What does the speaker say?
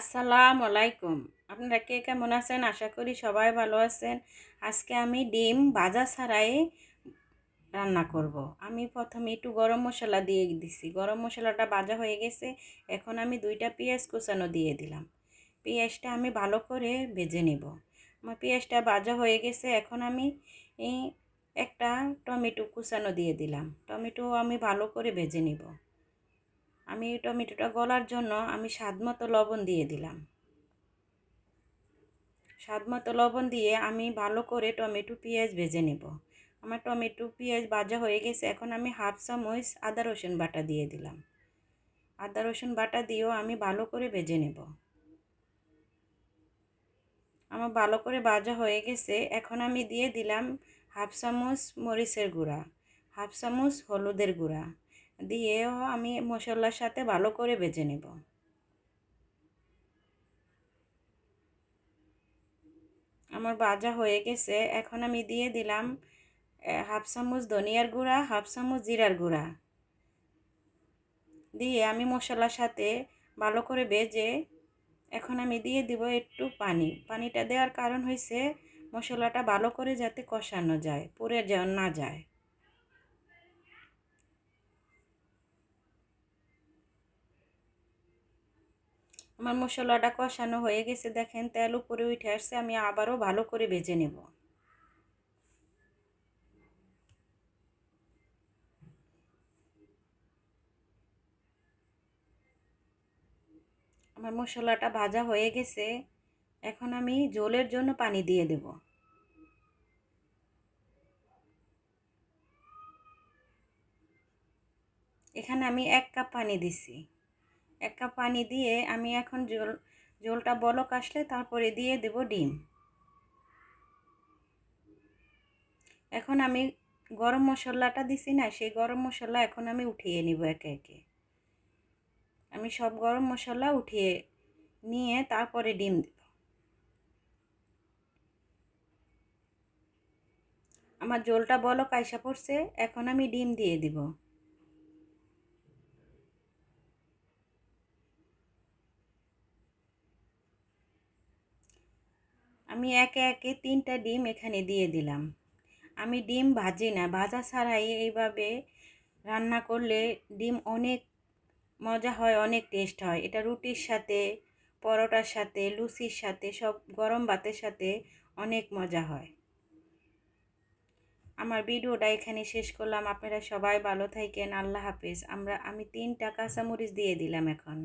আসসালামু আলাইকুম। আপনারা কে কেমন আছেন? আশা করি সবাই ভালো আছেন। আজকে আমি ডিম ভাজা ছাড়াই রান্না করব। আমি প্রথমে একটু গরম মশলা দিয়ে দিছি। গরম মশলাটা ভাজা হয়ে গেছে। এখন আমি দুইটা পেঁয়াজ কুচানো দিয়ে দিলাম। পেঁয়াজটা আমি ভালো করে ভেজে নেব। আমার পেঁয়াজটা ভাজা হয়ে গেছে। এখন আমি একটা টমেটো কুচানো দিয়ে দিলাম। টমেটো আমি ভালো করে ভেজে নেব। আমি টমেটোটা গলার জন্য আমি স্বাদ মতো লবণ দিয়ে দিলাম। স্বাদ মতো লবণ দিয়ে আমি ভালো করে টমেটো পেঁয়াজ ভেজে নেব। আমার টমেটো পেঁয়াজ ভাজা হয়ে গেছে, এখন আমি হাফ চামচ আদা রসুন বাটা দিয়ে দিলাম। আদা রসুন বাটা দিয়েও আমি ভালো করে ভেজে নেব। আমার ভালো করে ভাজা হয়ে গেছে, এখন আমি দিয়ে দিলাম হাফ চামচ মরিচের গুঁড়া, হাফ চামচ হলুদের গুঁড়া। দিয়েও আমি মশলার সাথে ভালো করে ভেজে নেব। আমার ভাজা হয়ে গেছে। এখন আমি দিয়ে দিলাম হাফ চামচ ধনিয়ার গুঁড়া, হাফ চামচ জিরার গুঁড়া। দিয়ে আমি মশলার সাথে ভালো করে ভেজে এখন আমি দিয়ে দিব একটু পানি। পানিটা দেওয়ার কারণ হয়েছে মশলাটা ভালো করে যাতে কষানো যায়, পুড়ে না যায়। আমার মশলাটা কষানো হয়ে গেছে, দেখেন তেল উপরে উঠে আসছে, আমি আবারও ভালো করে ভেজে নেব। আমার মশলাটা ভাজা হয়ে গেছে, এখন আমি জলের জন্য পানি দিয়ে দেব। এখানে আমি এক কাপ পানি দিছি। এক কাপ পানি দিয়ে আমি এখন জল, জলটা বলক আসলে তারপরে দিয়ে দেব ডিম। এখন আমি গরম মশলাটা দিছি না, সেই গরম মশলা এখন আমি উঠিয়ে নিব একে একে। আমি সব গরম মশলা উঠিয়ে নিয়ে তারপরে ডিম দেব। আমার জলটা বলক আইসা পড়ছে, এখন আমি ডিম দিয়ে দিব। আমি একে একে তিনটা ডিম এখানে দিয়ে দিলাম। আমি ডিম ভাজি না, ভাজা ছাড়াই এইভাবে রান্না করলে ডিম অনেক মজা হয়, অনেক টেস্ট হয়। এটা রুটির সাথে, পরোটার সাথে, লুচির সাথে, সব গরম ভাতের সাথে অনেক মজা হয়। আমার ভিডিওটা এখানে শেষ করলাম। আপনারা সবাই ভালো থাকেন। আল্লাহ হাফেজ। আমরা, আমি তিনটা কাঁচামরিচ দিয়ে দিলাম এখন।